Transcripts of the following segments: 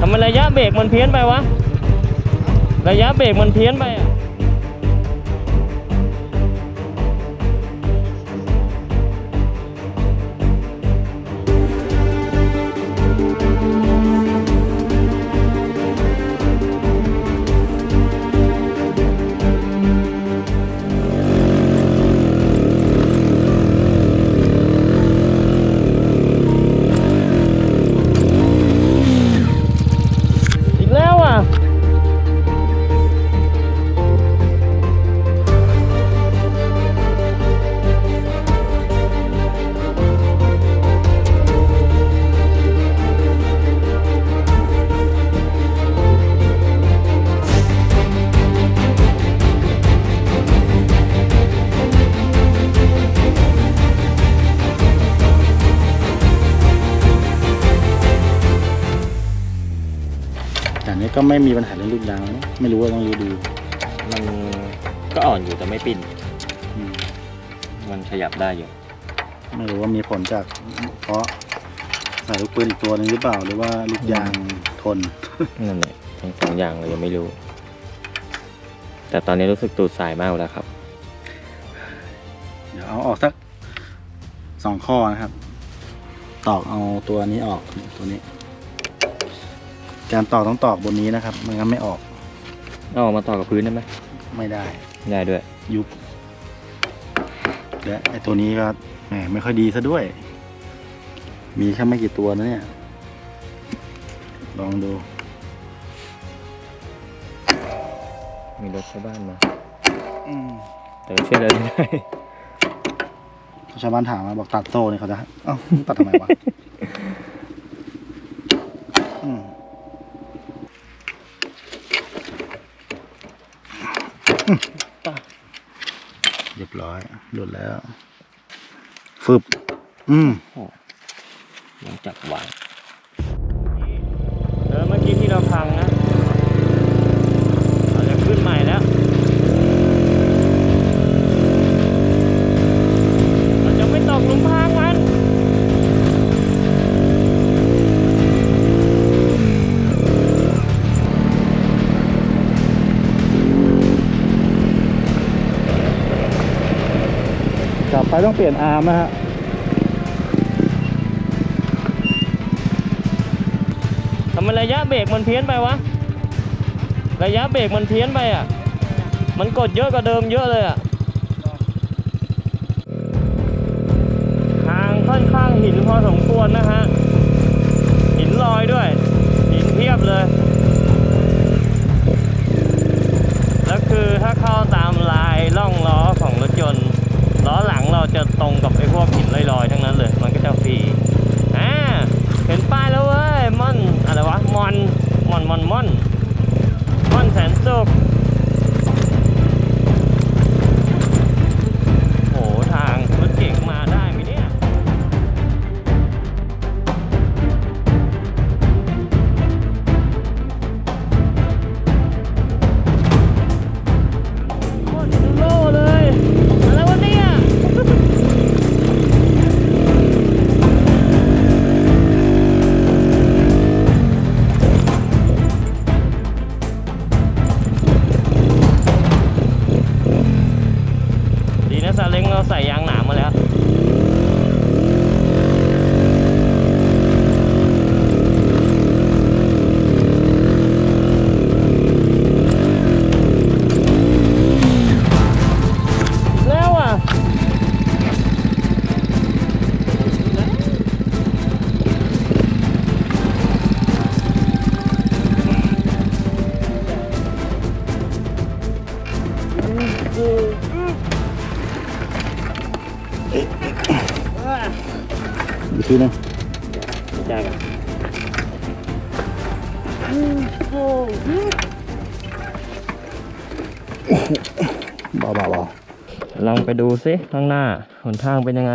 ทำไมระยะเบรกมันเพี้ยนไปวะ ระยะเบรกมันเพี้ยนไปอะ ก็ไม่มีปัญหาเรื่องลูกยางนะไม่รู้ว่าต้องรื้อดูมันก็อ่อนอยู่แต่ไม่ปิ้น อืมมันขยับได้อยู่ ไม่รู้ว่ามีผลจาก เพราะใส่ลูกปืนอีกตัวหนึงหรือเปล่าหรือว่าลูกยางทน นั่นแหละทั้งสองอย่างเรายังไม่รู้ แต่ตอนนี้รู้สึกตูดสายมากแล้วครับ เดี๋ยวเอาออกสักสองข้อนะครับ ตอกเอาตัวนี้ออกตัวนี้ การตอกต้องตอกบนนี้นะครับไมันงั้นไม่ออกเอาออกมาต่อกับพื้นได้ไหมไม่ได้ ได้ด้วย ยุบและไอตัวนี้ก็แหมไม่ค่อยดีซะด้วย มีแค่ไม่กี่ตัวนะเนี่ย ลองดู มีรถชาวบ้านมา อืมแต่ก็ช่วยเหลือได้ ชาวบ้านถามมาบอกตัดโซ่เนี่ยเขาจะเอ้าตัดทำไมวะ อืมเรียบร้อย หลุดแล้ว ฟึบ อืมหลังจากวางเออเมื่อกี้ที่เราพังนะ ไปต้องเปลี่ยนอาร์มนะฮะทำไมระยะเบรกมันเพี้ยนไปวะ ระยะเบรกมันเพี้ยนไปอะ มันกดเยอะกว่าเดิมเยอะเลยอะ ทางค่อนข้างหินพอสมควรนะฮะ หินลอยด้วย ทีหนึงได้กันเบาๆเบาลองไปดูซิข้างหน้าหนทางเป็นยังไง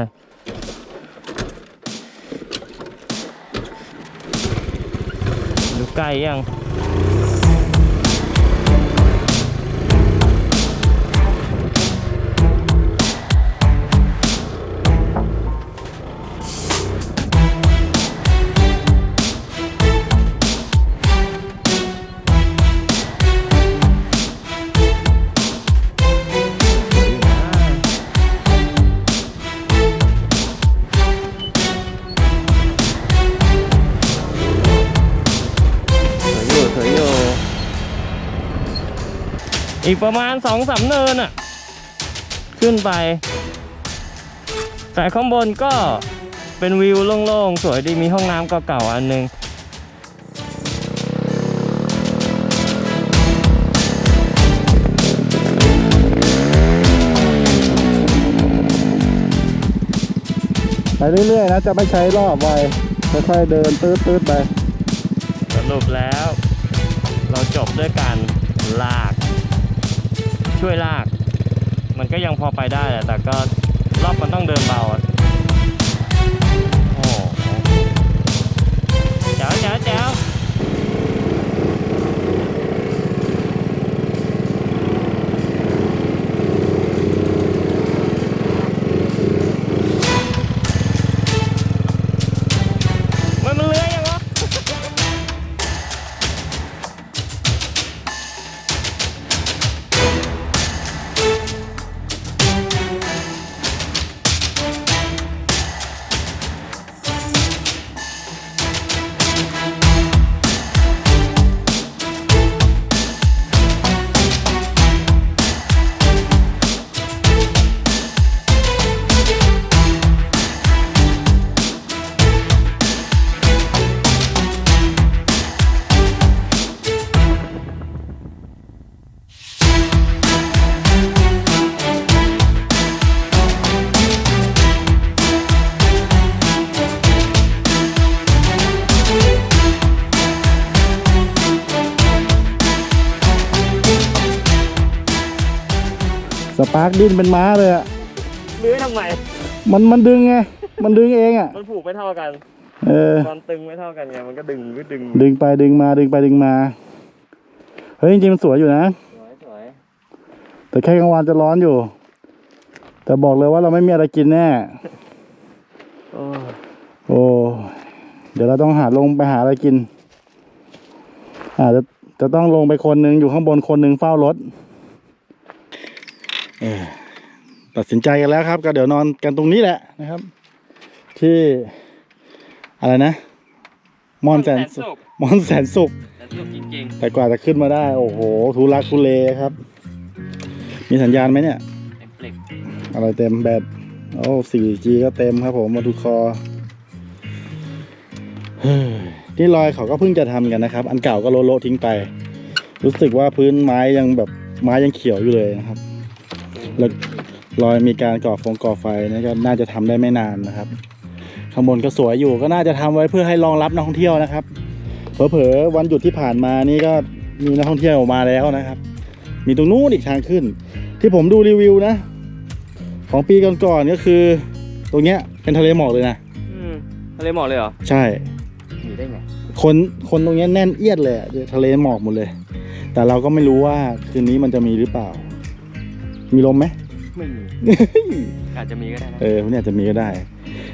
ดูใกล้ยัง อีกประมาณสองสามเนินอะขึ้นไป แต่ข้างบนก็เป็นวิวโล่งๆ สวยดีมีห้องน้ำเก่าๆอันหนึงไปเรื่อยๆนะจะไม่ใช้รอบไวค่อยๆเดินตืดๆไป สรุปแล้ว เราจบด้วยการลาก ช่วยลาก มันก็ยังพอไปได้แหละแต่ก็รอบมันต้องเดินเบาอะ กดิ้นเป็นม้าเลยอะเลื้อยทำไม มันมันดึงไง มันดึงเองอะมันผูกไม่เท่ากัน เออความตึงไม่เท่ากันไง มันก็ดึงก็ดึง ดึงไปดึงมาดึงไปดึงมา เฮ้ยจริงๆมันสวยอยู่นะ สวยสวยแต่แค่กลางวันจะร้อนอยู่ แต่บอกเลยว่าเราไม่มีอะไรกินแน่ โอ้โอ้ เดี๋ยวเราต้องหาลงไปหาอะไรกินอาจจะจะต้องลงไปคนหนึ่งอยู่ข้างบนคนหนึ่งเฝ้ารถเออ ตัดสินใจกันแล้วครับ ก็เดี๋ยวนอนกันตรงนี้แหละนะครับ ที่อะไรนะมอนแสนสุขมอนแสนสุขแต่สุกจริงแต่กว่าจะขึ้นมาได้ โอ้โหทุลักทุเลครับ มีสัญญาณไหมเนี่ยๆเอฟเฟกต์อะไรเต็มแบตโอ้ 4G ก็เต็มครับผมมาดูคอเฮ้ยนี่รอยเขาก็เพิ่งจะทำกันนะครับ อันเก่าก็โลโลทิ้งไป รู้สึกว่าพื้นไม้ยังแบบไม้ยังเขียวอยู่เลยนะครับ แล้วรอยมีการก่อฟงก่อไฟนะก็น่าจะทำได้ไม่นานนะครับ ข้างบนก็สวยอยู่ก็น่าจะทำไว้เพื่อให้รองรับนักท่องเที่ยวนะครับ เผลอๆวันหยุดที่ผ่านมานี่ก็มีนักท่องเที่ยวมาแล้วนะครับ มีตรงนู้นอีกทางขึ้น ที่ผมดูรีวิวนะ ของปีก่อนๆก็คือ ตรงเนี้ยเป็นทะเลหมอกเลยนะอืมทะเลหมอกเลยเหรอใช่มีได้ไงคนคนตรงเนี้ยแน่นเอียดเลยอะทะเลหมอกหมดเลย แต่เราก็ไม่รู้ว่าคืนนี้มันจะมีหรือเปล่า มีลมไหม ไม่มี อาจจะมีก็ได้นะ เออเนี่ยจะมีก็ได้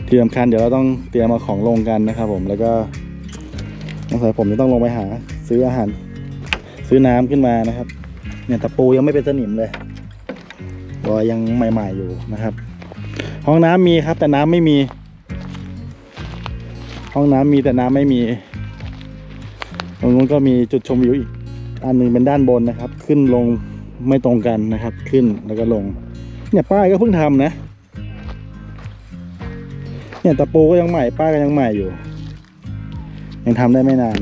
ที่สำคัญเดี๋ยวเราต้องเตรียมมาของลงกันนะครับผมแล้วก็น้องสายผมจะต้องลงไปหา ซื้ออาหาร ซื้อน้ำขึ้นมานะครับ เนี่ยตะปูยังไม่เป็นสนิมเลยรอยยังใหม่ ๆอยู่นะครับ ห้องน้ำมีครับ แต่น้ำไม่มี ห้องน้ำมีแต่น้ำไม่มี ตรงนู้นก็มีจุดชมวิวอีกอันหนึ่งเป็นด้านบนนะครับ ขึ้นลง ไม่ตรงกันนะครับ ขึ้นแล้วก็ลง เนี่ยป้ายก็เพิ่งทำนะ เนี่ยตะปูก็ยังใหม่ป้ายก็ยังใหม่อยู่ ยังทำได้ไม่นาน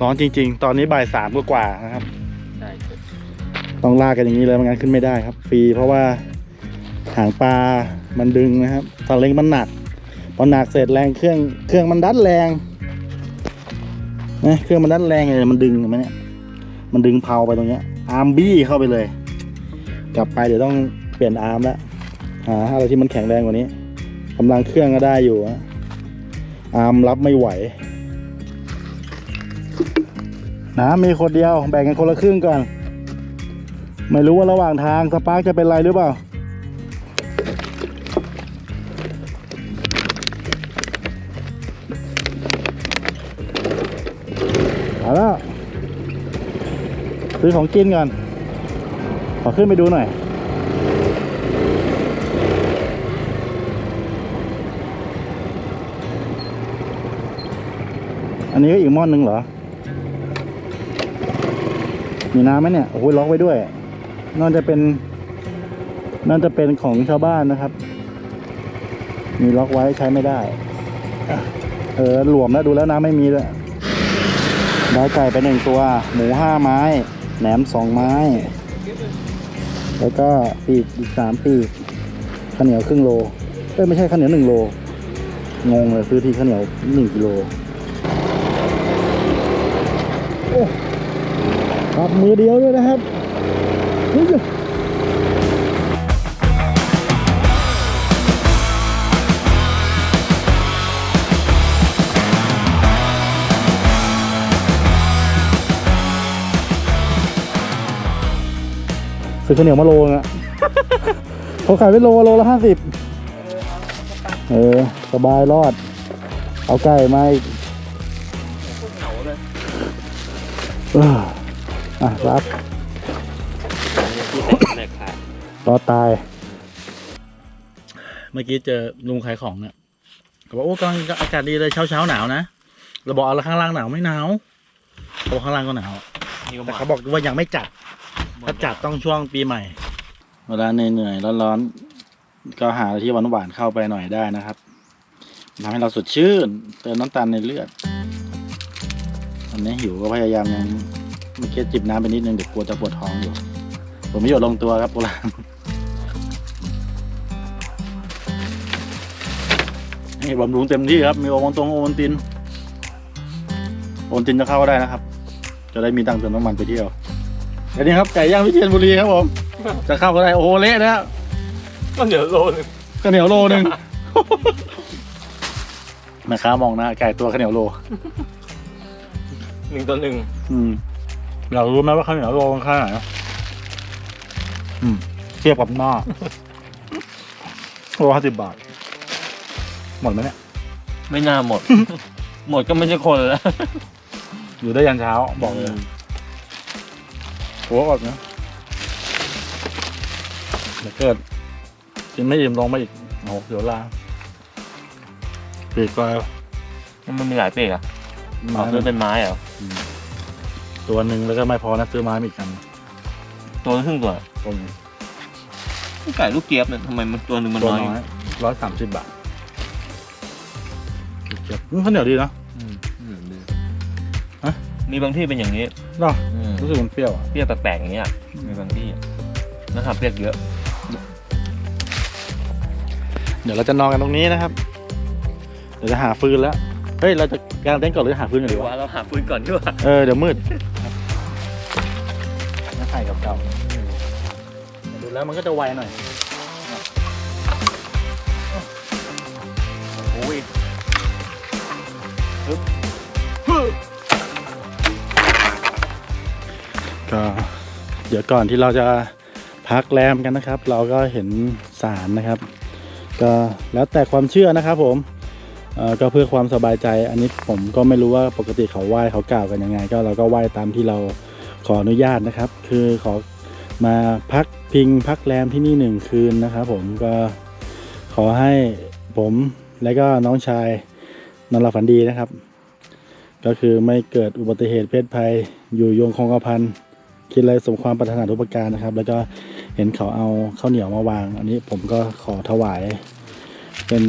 ร้อนจริง ๆ ตอนนี้บ่ายสามกว่าๆนะครับใช่ต้องลากกันอย่างนี้เลยไม่งั้นขึ้นไม่ได้ครับ ฟรีเพราะว่าหางปลามันดึงนะครับตอนเล็งมันหนักพอหนักเสร็จแรงเครื่องเครื่องมันดันแรงนะเครื่องมันดันแรงเลยมันดึงเห็นไหมเนี่ยมันดึงเพลาไปตรงเนี้ย อาร์มบี้เข้าไปเลย กลับไปเดี๋ยวต้องเปลี่ยนอาร์มแล้วหาอะไรที่มันแข็งแรงกว่านี้กำลังเครื่องก็ได้อยู่อาร์มรับไม่ไหวน้ำมีคนเดียวแบ่งกันคนละครึ่งก่อน ไม่รู้ว่าระหว่างทางสปาร์กจะเป็นไรหรือเปล่าเอาล้ว ซื้อของกินก่อน ขอขึ้นไปดูหน่อย อันนี้ก็อีกหม้อนหนึ่งเหรอ มีน้ำไหมเนี่ย โอ้โหล็อกไว้ด้วยน่าจะเป็นน่าจะเป็นของชาวบ้านนะครับ มีล็อกไว้ใช้ไม่ได้ เออหลวมแล้วดูแล้วน้ำไม่มีด้วยได้ไก่ไปหนึ่งตัว หมูห้าไม้ แหนมสองไม้ แล้วก็ปีกอีกสามปีกข้าวเหนียวครึ่งโลเอ้ยไม่ใช่ข้าวเหนียวหนึ่งโลงงเลยซื้อที่ข้าวเหนียวหนึ่งกิโลครับมือเดียวด้วยนะครับ อข้าวเหนียวมาโลนึงอะเขาขายเป็นโลโลละห้าสิบเออ สบายรอด เอาไก่มาอีกเอออะรับแม่ขาดรอดตาย เมื่อกี้เจอลุงขายของเนี่ยเขาบอกโอ้กำลังอากาศดีเลยเช้าเช้าๆหนาวนะเราบอกเอาละข้างล่างหนาวไม่หนาวเขาบอกข้างล่างก็หนาวนี่ก็แต่มาเขาบอกว่ายังไม่จัด ถ้าจัดต้องช่วงปีใหม่ เวลาเหนื่อยๆร้อนๆก็หาอะไรที่หวานๆเข้าไปหน่อยได้นะครับทำให้เราสดชื่น เติมน้ำตาลในเลือดอันนี้หิวก็พยายามยังเมื่อกี้จิบน้ำไปนิดนึงเดี๋ยวกลัวจะปวดท้องอยู่ ผมไม่หยดลงตัวครับโบราณนี่บำรุงเต็มที่ครับ มีโอวัลตรงโอวัลติน โอวัลตินจะเข้าก็ได้นะครับ จะได้มีตังค์เติมน้ำมันไปเที่ยว อันนี้ครับไก่ย่างวิเชียรบุรีครับผม จะเข้าก็ได้โอ้โหเละนะก็เหลือโลนึงข้าวเหนียวโลหนึ่ง แม่ค้ามองหน้าไก่ตัวข้าวเหนียวโล หนึ่งต่อหนึ่งอืมอยากรู้ไหมว่าข้าวเหนียวโลมันค่าไหนอืมเทียบกับหน้าโลห้าสิบบาท หมดไหมเนี่ยไม่น่าหมด หมดก็ไม่ใช่คนแล้ว อยู่ได้ยันเช้าบอกเลยโหัวก่อนนะเดี๋ยวเกิดกินไม่อิ่มลงมาอีกโอ้โหเดี๋ยวลาปีกก็มันมีหลายเปกอะมาเอาซื้อเป็นไม้เหรอตัวหนึ่งแล้วก็ไม่พอนะซื้อไม้มาอีกอันตัวละครึ่งตัวตัวหนึ่งไก่ลูกเจี๊ยบเนี่ยทำไมมันตัวหนึ่งมันตัวน้อย น้อยร้อยสามสิบบาทเก็บอืมข้าวเหนียวดีนะอืมอืมดีฮะ มีบางที่เป็นอย่างนี้เนาะอืมรู้สึกมันเปรี้ยวอะเปรี้ยวแปลกๆอย่างเงี้ย มีบางที่นะครับเปรี้ยวเยอะ เดี๋ยวเราจะนอนกันตรงนี้นะครับ เดี๋ยวจะหาฟืนแล้ว เฮ้ย เราจะกางเต็นท์ก่อนหรือหาฟืนก่อนหดีรือวะ ว่าเราหาฟืนก่อนดีกว่าเออ เดี๋ยวมืดน้าไข่เก่าๆดูแล้วมันก็จะไวหน่อย โอ้ย ก็เดี๋ยวก่อนที่เราจะพักแรมกันนะครับ เราก็เห็นสารนะครับ ก็แล้วแต่ความเชื่อนะครับผมก็เพื่อความสบายใจอันนี้ผมก็ไม่รู้ว่าปกติเขาไหว้เขากล่าวกันยังไง ก็เราก็ไหว้ตามที่เราขออนุญาตนะครับ คือขอมาพักพิงพักแรมที่นี่หนึ่งคืนนะครับผมก็ขอให้ผมและก็น้องชายนอนหลับฝันดีนะครับ ก็คือไม่เกิดอุบัติเหตุเพศภัยอยู่ยงคงกระพัน คิดอะไรสมความปรารถนาทุกประการนะครับ แล้วก็เห็นเขาเอาข้าวเหนียวมาวาง อันนี้ผมก็ขอถวาย เป็น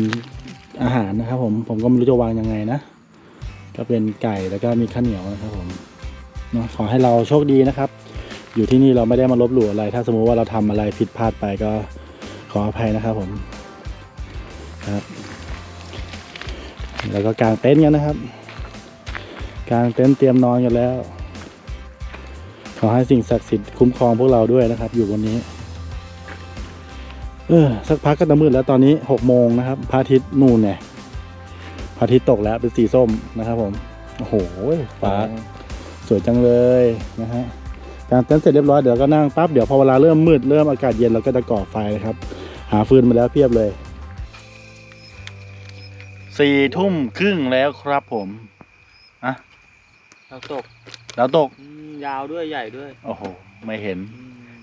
อาหารนะครับ ผมผมก็ไม่รู้จะวางยังไงนะก็เป็นไก่แล้วก็มีข้าวเหนียวนะครับผมเนาะขอให้เราโชคดีนะครับ อยู่ที่นี่เราไม่ได้มาลบหลู่อะไร ถ้าสมมุติว่าเราทำอะไรผิดพลาดไปก็ขออภัยนะครับผมครับ แล้วก็กางเต็นท์กันนะครับ กางเต็นท์เตรียมนอนกันแล้ว ขอให้สิ่งศักดิ์สิทธิ์คุ้มครองพวกเราด้วยนะครับ อยู่วันนี้ เออสักพักก็จะมืดแล้วตอนนี้หกโมงนะครับพระอาทิตย์นู่นเนี่ยพระอาทิตย์ตกแล้วเป็นสีส้มนะครับผมโอ้โหฟ้าสวยจังเลยนะฮะกางเต็นท์เสร็จเรียบร้อยเดี๋ยวก็นั่งปั๊บเดี๋ยวพอเวลาเริ่มมืดเริ่มอากาศเย็นเราก็จะก่อไฟนะครับ หาฟืนมาแล้วเพียบเลยสี่ทุ่มครึ่งแล้วครับผมเราตก แล้วตกยาวด้วยใหญ่ด้วยโอ้โห ไม่เห็น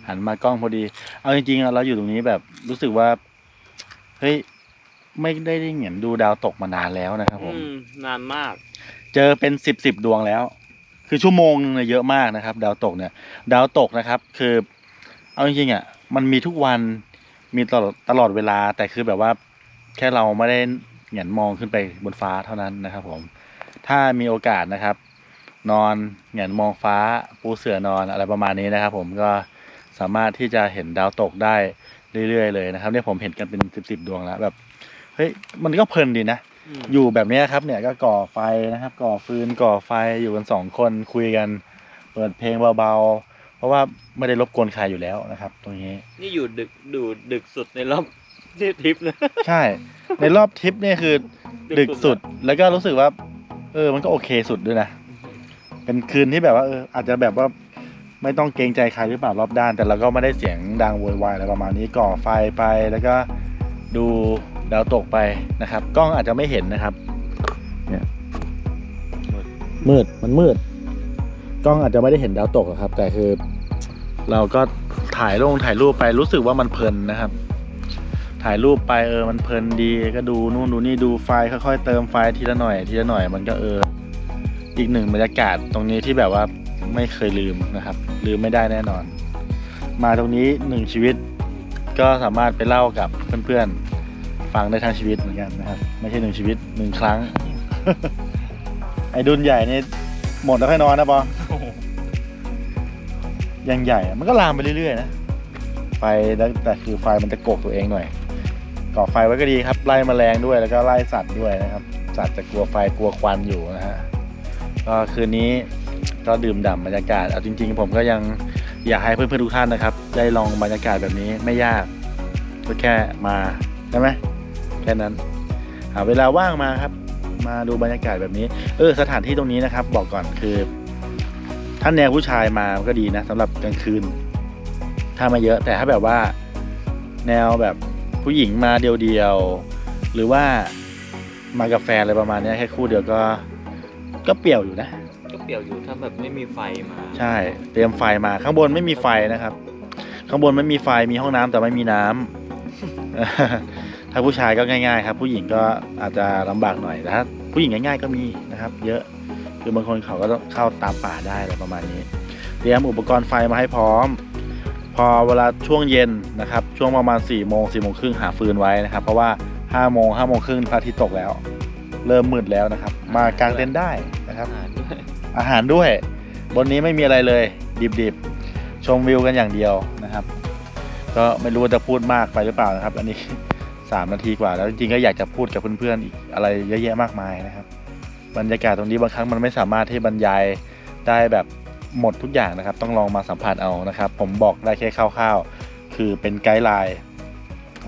หันมากล้องพอดี เอาจริงๆอะเราอยู่ตรงนี้แบบรู้สึกว่า เฮ้ย ไม่ได้ได้เห็นดูดาวตกมานานแล้วนะครับผมนานมาก เจอเป็นสิบสิบดวงแล้ว คือชั่วโมงนึงเนี่ยเยอะมากนะครับ ดาวตกเนี่ย ดาวตกนะครับ คือ เอาจริงๆอะ มันมีทุกวัน มีตลอดตลอดเวลา แต่คือแบบว่า แค่เราไม่ได้เหงียนมองขึ้นไปบนฟ้าเท่านั้นนะครับ ผม ถ้ามีโอกาสนะครับ นอนเหงียนมองฟ้าปูเสือนอนอะไรประมาณนี้นะครับ ผมก็สามารถที่จะเห็นดาวตกได้เรื่อยๆเลยนะครับเนี่ยผมเห็นกันเป็นสิบสิบดวงแล้วแบบเฮ้ยมันก็เพลินดีนะอยู่แบบเนี้ยครับเนี่ยก็ก่อไฟนะครับ ก่อฟืนก่อไฟอยู่กันสองคนคุยกัน เปิดเพลงเบาๆ เพราะว่าไม่ได้รบกวนใครอยู่แล้วนะครับ ตรงนี้ นี่อยู่ดึกดูดึกสุดในรอบที่ทริปนะใช่ ในรอบทริปเนี่ยคือ ดึกสุดแล้วก็รู้สึกว่า เออมันก็โอเคสุดด้วยนะ เป็นคืนที่แบบว่าเอออาจจะแบบว่าไม่ต้องเกรงใจใครหรือเปล่ารอบด้าน แต่เราก็ไม่ได้เสียงดังโวยวายอะไรประมาณนี้ก่อไฟไปแล้วก็ดูดาวตกไปนะครับ กล้องอาจจะไม่เห็นนะครับเนี่ยมืดมันมืด กล้องอาจจะไม่ได้เห็นดาวตกครับ แต่คือ เราก็ถ่ายลงถ่ายรูปไปรู้สึกว่ามันเพลินนะครับ ถ่ายรูปไปเออมันเพลินดีก็ดูนู่นดูนี่ดูไฟค่อยๆเติมไฟทีละหน่อยทีละหน่อยมันก็เออ อีกหนึ่งบรรยากาศตรงนี้ที่แบบว่าไม่เคยลืมนะครับ ลืมไม่ได้แน่นอน มาตรงนี้หนึ่งชีวิตก็สามารถไปเล่ากับเพื่อนๆฟังได้ทั้งชีวิตเหมือนกันนะครับ ไม่ใช่หนึ่งชีวิตหนึ่งครั้ง ไอ้ดุนใหญ่นี่หมดแล้วค่อยนอนนะปอยังใหญ่อะมันก็ลามไปเรื่อยๆนะไฟแล้วแต่คือไฟมันจะโกกตัวเองหน่อยก่อไฟไว้ก็ดีครับไล่แมลงด้วยแล้วก็ไล่สัตว์ด้วยนะครับ สัตว์จะกลัวไฟกลัวควันอยู่นะฮะ ก็คืนนี้ก็ดื่มด่ำบรรยากาศเอาจริง ๆ ผมก็ยังอยากให้เพื่อนๆทุกท่านนะครับ ได้ลองบรรยากาศแบบนี้ไม่ยากก็แค่มาใช่ไหมแค่นั้นหาเวลาว่างมาครับ มาดูบรรยากาศแบบนี้ เออสถานที่ตรงนี้นะครับ บอกก่อนคือท่านแนวผู้ชายมาก็ดีนะสำหรับกลางคืน ถ้ามาเยอะแต่ถ้าแบบว่า แนวแบบผู้หญิงมาเดียวๆหรือว่ามากับแฟนอะไรประมาณนี้แค่คู่เดียวก็ ก็เปรี่ยวอยู่นะ ก็เปลี่ยวอยู่ถ้าแบบไม่มีไฟมาใช่ เตรียมไฟมาข้างบนไม่มีไฟนะครับ ข้างบนไม่มีไฟมีห้องน้ำแต่ไม่มีน้ำ ถ้าผู้ชายก็ง่าย ๆ ครับ ผู้หญิงก็อาจจะลำบากหน่อยแต่ถ้าผู้หญิงง่าย ๆก็มีนะครับ เยอะคือบางคนเขาก็ต้องเข้าตามป่าได้อะไรประมาณนี้ เตรียมอุปกรณ์ไฟมาให้พร้อม พอเวลาช่วงเย็นนะครับ ช่วงประมาณ4ี่โมงสี่โมงครึ่งหาฟืนไว้นะครับ เพราะว่า5้าโมงห้าโมงครึ่งพระอาทิตย์ตกแล้ว เริ่มมืดแล้วนะครับ มากางเต็นท์ได้นะครับอาหารด้วยอาหารด้วย บนนี้ไม่มีอะไรเลย ดิบๆ ชมวิวกันอย่างเดียวนะครับ ก็ไม่รู้ว่าจะพูดมากไปหรือเปล่านะครับ อันนี้ 3 นาทีกว่า แล้วจริงๆก็อยากจะพูดกับเพื่อนๆอีกอะไรเยอะแยะมากมายนะครับ บรรยากาศตรงนี้บางครั้งมันไม่สามารถที่บรรยายได้แบบหมดทุกอย่างนะครับ ต้องลองมาสัมผัสเอานะครับ ผมบอกได้แค่คร่าวๆ คือเป็นไกด์ไลน์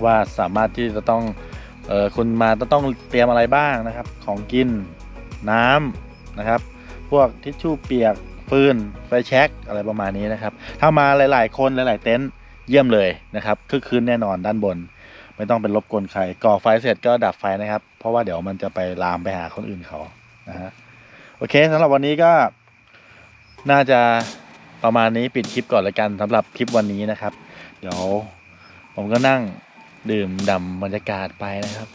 ว่าสามารถที่จะต้อง เออคุณมาต้องเตรียมอะไรบ้างนะครับ ของกินน้ำนะครับ พวกทิชชู่เปียกฟืนไฟแช็กอะไรประมาณนี้นะครับ ถ้ามาหลาย ๆ คนหลาย ๆ เต็นท์เยี่ยมเลยนะครับคือคืนแน่นอนด้านบน ไม่ต้องเป็นรบกวนใครก่อไฟเสร็จก็ดับไฟนะครับ เพราะว่าเดี๋ยวมันจะไปลามไปหาคนอื่นเขานะฮะโอเคสำหรับวันนี้ก็น่าจะประมาณนี้ปิดคลิปก่อนละกันสำหรับคลิปวันนี้นะครับ เดี๋ยวผมก็นั่ง ดื่มด่ำบรรยากาศไปนะครับ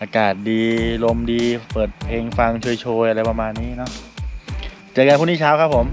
อากาศดีลมดีเปิดเพลงฟังโชยๆอะไรประมาณนี้เนาะเจอกันพรุ่งนี้เช้าครับผม